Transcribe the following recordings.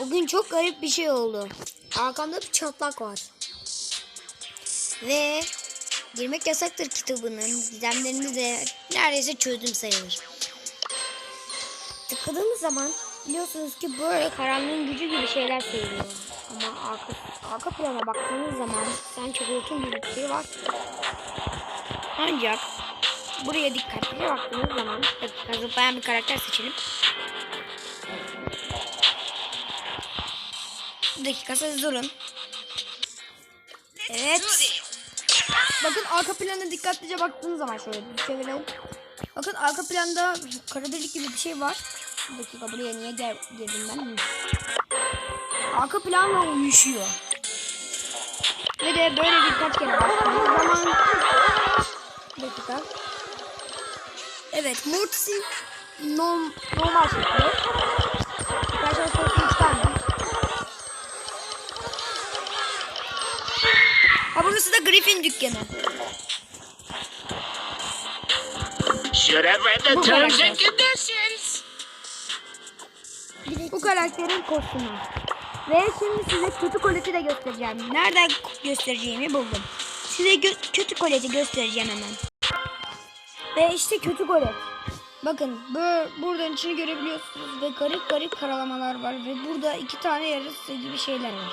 Bugün çok garip bir şey oldu. Arkamda bir çatlak var. Ve Girmek Yasaktır kitabının gizemlerini de neredeyse çözdüm sayılır. Tıkladığımız zaman biliyorsunuz ki böyle karanlığın gücü gibi şeyler söylüyor. Ama arka, arka plana baktığınız zaman sanki Hulk'un gibi bir şey var. Ancak buraya dikkatli baktığınız zaman dakika bir karakter seçelim. Bir dakika siz durun. Evet. Bakın arka plana dikkatlice baktığınız zaman şöyle bir çevirelim. Bakın arka planda kara delik gibi bir şey var. Bir dakika buraya niye gel girdim ben? Arka planla uyuşuyor. Ve de böyle birkaç kere bastığınız zaman... Bir dakika. Evet, Mortis'in norm, normal şekli. Arkadaşlar Griffin dükkanı. Should have read the Bu terms and conditions. Bu karakterin kostümü. Ve şimdi size kötü koleti de göstereceğim. Nereden göstereceğimi buldum. Size gö- kötü koleti göstereceğim hemen. Ve işte kötü kolet. Bakın bu buradan içini görebiliyorsunuz ve garip garip karalamalar var ve burada iki tane yarısı gibi şeyler var.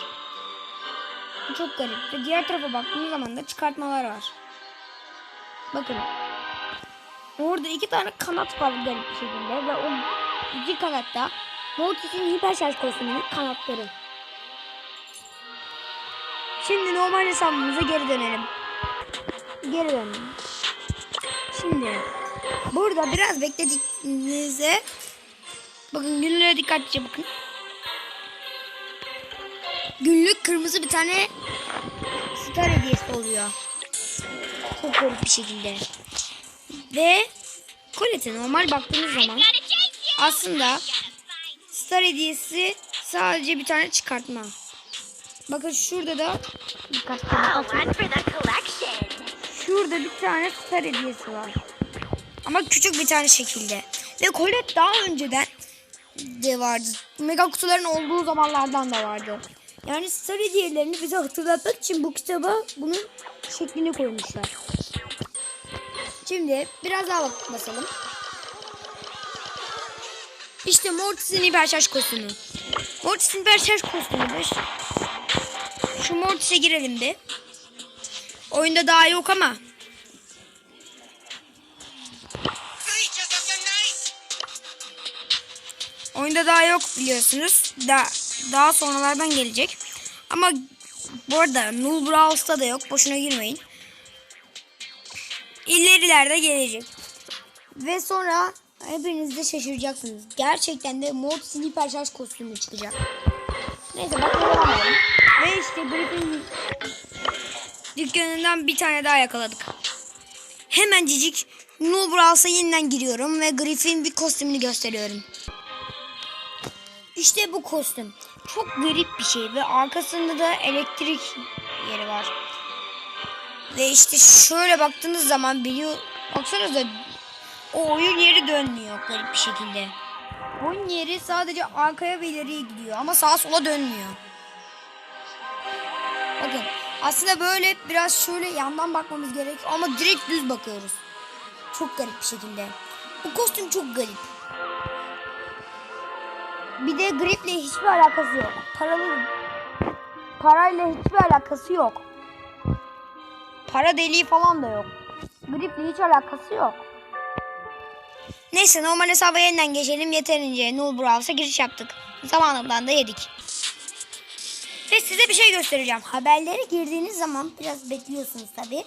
Çok garip ve diğer tarafa baktığınız zaman da çıkartmalar var. Bakın. Orada iki tane kanat var garip bir şekilde ve o iki kanatta Mortis'in hiper şarj kostümünün kanatları. Şimdi normal hesabımıza geri dönelim. Geri dönelim. Şimdi burada biraz beklediğinizde bakın günlüğe dikkatlice bakın. Günlük kırmızı bir tane star hediyesi oluyor. Çok garip bir şekilde. Ve kolete normal baktığınız zaman aslında star hediyesi sadece bir tane çıkartma. Bakın şurada da for the collection. Şurada bir tane star hediyesi var. Ama küçük bir tane şekilde. Ve kolet daha önceden de vardı. Mega kutuların olduğu zamanlardan da vardı. Yani star hediyelerini bize hatırlatmak için bu kitaba bunun şeklini koymuşlar. Şimdi biraz daha bak basalım. İşte Mortis'in hiperşarj kostümü. Mortis'in hiperşarj kostümüdür. Şu Mortis'e girelim bir. Oyunda daha yok ama. Oyunda daha yok biliyorsunuz. Da, daha sonralardan gelecek. Ama bu arada Null Brawls'ta da yok. Boşuna girmeyin. İlerilerde gelecek. Ve sonra hepiniz de şaşıracaksınız. Gerçekten de Mortis'in hiperşarj kostümü çıkacak. Neyse bak devam edelim. Ve işte Griffin dükkanından bir tane daha yakaladık. Hemencik Null Brawls'a yeniden giriyorum ve Griffin bir kostümünü gösteriyorum. İşte bu kostüm. Çok garip bir şey ve arkasında da elektrik yeri var. Ve işte şöyle baktığınız zaman biliyor baksanıza o oyun yeri dönmüyor garip bir şekilde. Oyun yeri sadece arkaya ve ileriye gidiyor ama sağa sola dönmüyor. Bakın aslında böyle biraz şöyle yandan bakmamız gerekiyor ama direkt düz bakıyoruz. Çok garip bir şekilde. Bu kostüm çok garip. Bir de griple hiçbir alakası yok. Paralı parayla hiçbir alakası yok. Para deliği falan da yok. Griple hiç alakası yok. Neyse normal hesaba yeniden geçelim. Yeterince Null Brows'a giriş yaptık. Zamanından da yedik. Ve size bir şey göstereceğim. Haberlere girdiğiniz zaman biraz bekliyorsunuz tabi.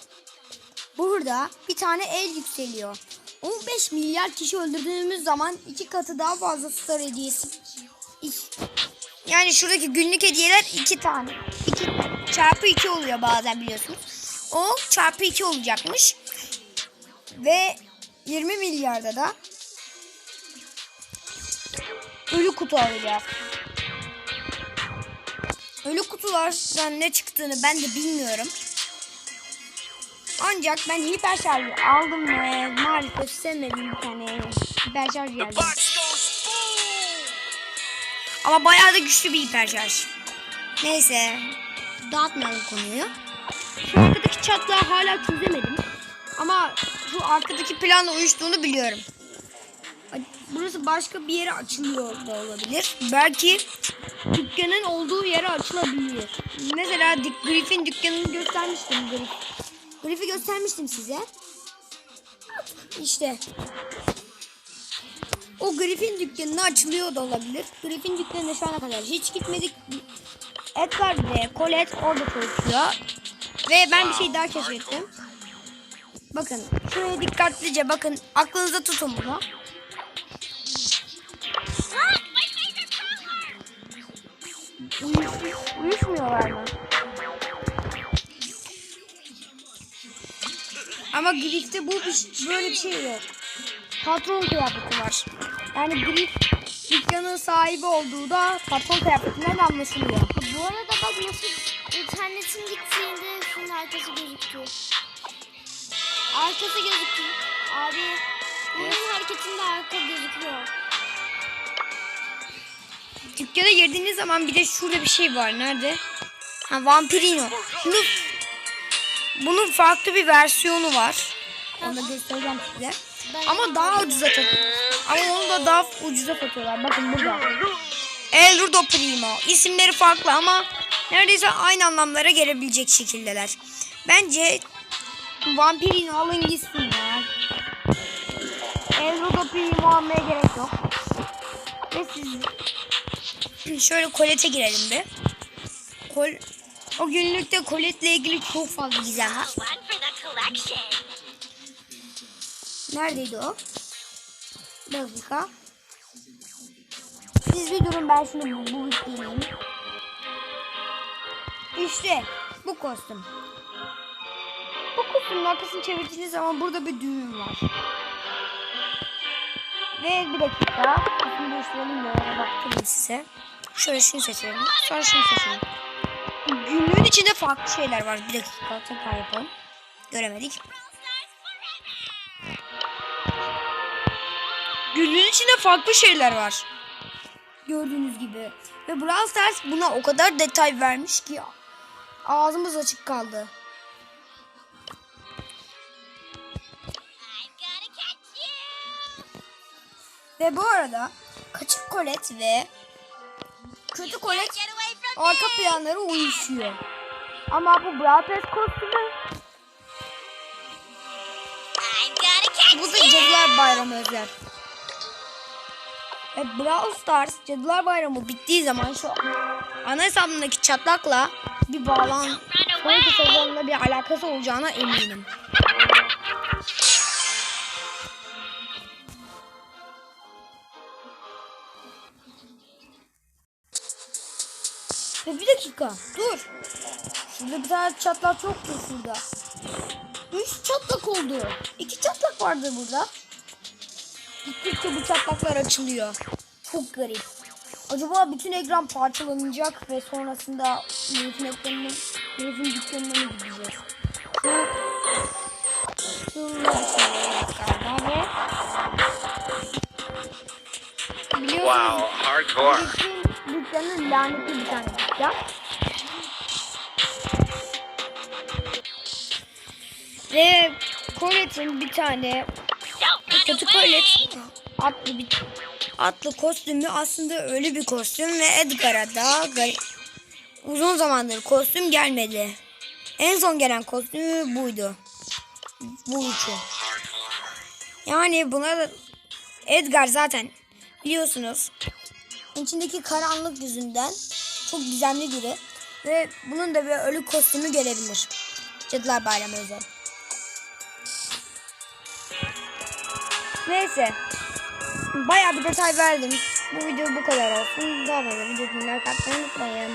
Burada bir tane el yükseliyor. 15 milyar kişi öldürdüğümüz zaman iki katı daha fazla star hediyesi. Yani şuradaki günlük hediyeler iki tane. İki çarpı iki oluyor bazen biliyorsunuz. O çarpı iki olacakmış. Ve 20 milyarda da ölü kutu alacağız. Ölü kutulardan ne çıktığını ben de bilmiyorum. Ancak ben hiper şarjı aldım ve maalesef sevmediğim bir tane hiper şarj geldi. Ama bayağı da güçlü bir hiperşarj. Neyse. Dağıtmayalım konuyu. Şu arkadaki çatlağı hala çözemedim. Ama şu arkadaki planla uyuştuğunu biliyorum. Burası başka bir yere açılıyor da olabilir. Belki dükkanın olduğu yere açılabilir. Mesela Griffin dükkanını göstermiştim. Griff. Griff'i göstermiştim size. İşte. O Griffin dükkanına açılıyor da olabilir. Griffin dükkanına şu ana kadar hiç gitmedik. Edgar ve Colette orada çalışıyor. Ve ben bir şey daha keşfettim. Bakın şuraya dikkatlice bakın. Aklınızda tutun bunu. Uyuş, uyuşmuyorlar mı? Ama Griff'te bu bir, böyle bir şey yok. Patron kıyafeti var. Yani Griff dükkanın sahibi olduğu da patron kıyafetinden anlaşılıyor. Bu arada bak nasıl internetin gittiğinde şunun arkası gözüktü. Arkası gözüktü. Abi bunun hareketinde arka gözüküyor. Dükkana girdiğiniz zaman bir de şurada bir şey var. Nerede? Ha Vampirino. Bunun, bunun farklı bir versiyonu var. Onu da göstereceğim size. Ama daha ucuza satıyor. Ama onu da daha ucuza satıyorlar. Bakın burada. El Rudo Primo. İsimleri farklı ama neredeyse aynı anlamlara gelebilecek şekildeler. Bence Vampirino alın gitsin ya. El Rudo Primo almaya gerek yok. Ve siz şöyle kolete girelim bir. Kol o günlükte koletle ilgili çok fazla gizem var. Neredeydi o? Bir dakika. Siz bir durun ben şunu bu, bu bitireyim. İşte bu kostüm. Bu kostümün arkasını çevirdiğiniz zaman burada bir düğüm var. Ve bir dakika. Kostümü değiştirelim de baktırayım size. Şöyle şunu seçelim. Sonra şunu seçelim. Günlüğün içinde farklı şeyler var. Bir dakika tekrar yapalım. Göremedik. Günlüğün içinde farklı şeyler var. Gördüğünüz gibi. Ve Brawl Stars buna o kadar detay vermiş ki ağzımız açık kaldı. Ve bu arada Kaçık Kolet ve Kötü Kolet arka planları uyuşuyor. Ama bu Brawl Pass kostümü bu da Cadılar Bayramı özel. Ve Brawl Stars Cadılar Bayramı bittiği zaman şu ana hesabındaki çatlakla bir bağlan sonraki sezonla bir alakası olacağına eminim. Dakika dur. Şurada bir tane çatlak yoktu şurada. Üç çatlak oldu. İki çatlak vardı burada. Gittikçe bu çatlaklar açılıyor. Çok garip. Acaba bütün ekran parçalanacak ve sonrasında Melif'in ekranını, Melif'in dükkanına mı gideceğiz? Wow, hardcore. Melif'in dükkanı lanetli bir tane dükkan. Ve Colette'in bir tane kötü Colette atlı bir atlı kostümü aslında ölü bir kostüm ve Edgar'a da uzun zamandır kostüm gelmedi. En son gelen kostümü buydu. Bu üçü. Yani buna da Edgar zaten biliyorsunuz içindeki karanlık yüzünden çok gizemli biri ve bunun da bir ölü kostümü gelebilir. Cadılar Bayramı özel. Neyse. Bayağı bir detay verdim. Bu video bu kadar olsun. Daha fazla video dinler unutmayın.